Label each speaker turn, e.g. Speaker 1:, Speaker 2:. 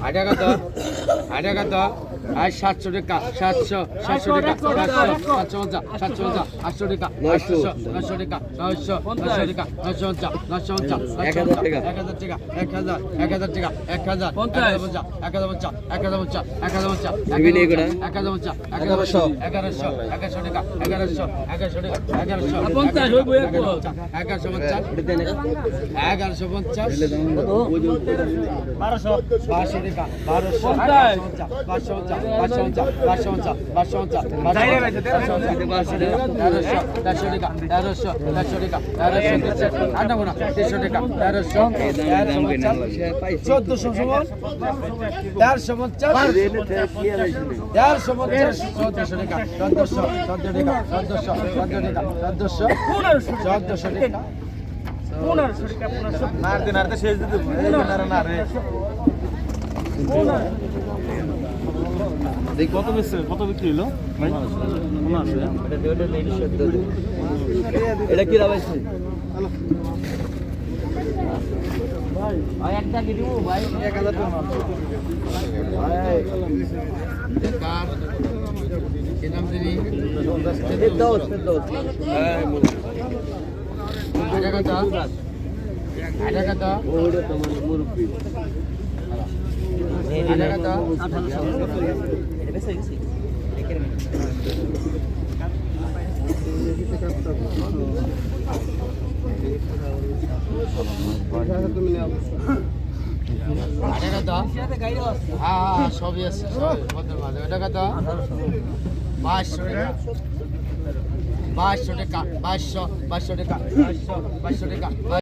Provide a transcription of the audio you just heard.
Speaker 1: আটা কত আটা কত আর সাতশো টাকা সাতশো সাতশো টাকা সাতশো সাতশো পঞ্চাশ সাতশো পঞ্চাশ আটশো টাকা
Speaker 2: নয়শো।
Speaker 1: নশো টাকা নয়শো নশো টাকা নশো পঞ্চাশ নশো পঞ্চাশ
Speaker 2: এক হাজার টাকা।
Speaker 1: এক হাজার টাকা এক হাজার টাকা এক হাজার পঞ্চাশ এক হাজার পঞ্চাশ এক হাজার পঞ্চাশ এক হাজার পঞ্চাশ এক? হাজার পঞ্চাশ এক হাজার
Speaker 2: এগারোশো।
Speaker 1: এগারোশো এগারোশো টাকা এগারোশো এগারোশো টাকা এগারোশো
Speaker 3: পঞ্চাশ হইবো এক
Speaker 1: এগারোশো পঞ্চাশ এগারোশো পঞ্চাশ
Speaker 3: বারোশো
Speaker 1: বারোশো টাকা বারোশো
Speaker 3: পঞ্চাশ।
Speaker 1: বারোশো পঞ্চাশ বারোশো পঞ্চাশ বারোশো পঞ্চাশ
Speaker 3: চাইরে গেছে,
Speaker 1: বারোশো পঞ্চাশ তেরোশো তেরোশো টাকা তেরোশো তেরোশো টাকা তেরোশো তিনশো আট না তিনশো টাকা তেরোশো তেরোশো চোদ্দশো তেরোশো পঞ্চাশ তেরোশো পঞ্চাশ চোদ্দশো টাকা চোদ্দশো চোদ্দ টাকা চোদ্দশো চোদ্দ টাকা চোদ্দশো চোদ্দশো টাকা
Speaker 3: পনেরোশো টাকা পনেরোশো
Speaker 4: নারতে নারতে শেষ দিতে না রে দেখ। কত বেচছে? কত বিক্রি হলো ভাই?
Speaker 2: এটা কি রাবাইছে
Speaker 3: একটা কি দিব? ভাই
Speaker 1: কার কি নাম দিলি
Speaker 2: ফেরদৌস ফেরদৌস
Speaker 1: আটা কত আটা কত
Speaker 2: ওটা তোমার মুরব্বি।
Speaker 1: সবই আছে এটা কত বাইশশো টাকা বাইশশো টাকা বাইশশো বাইশশো টাকা বাইশশো বাইশশো টাকা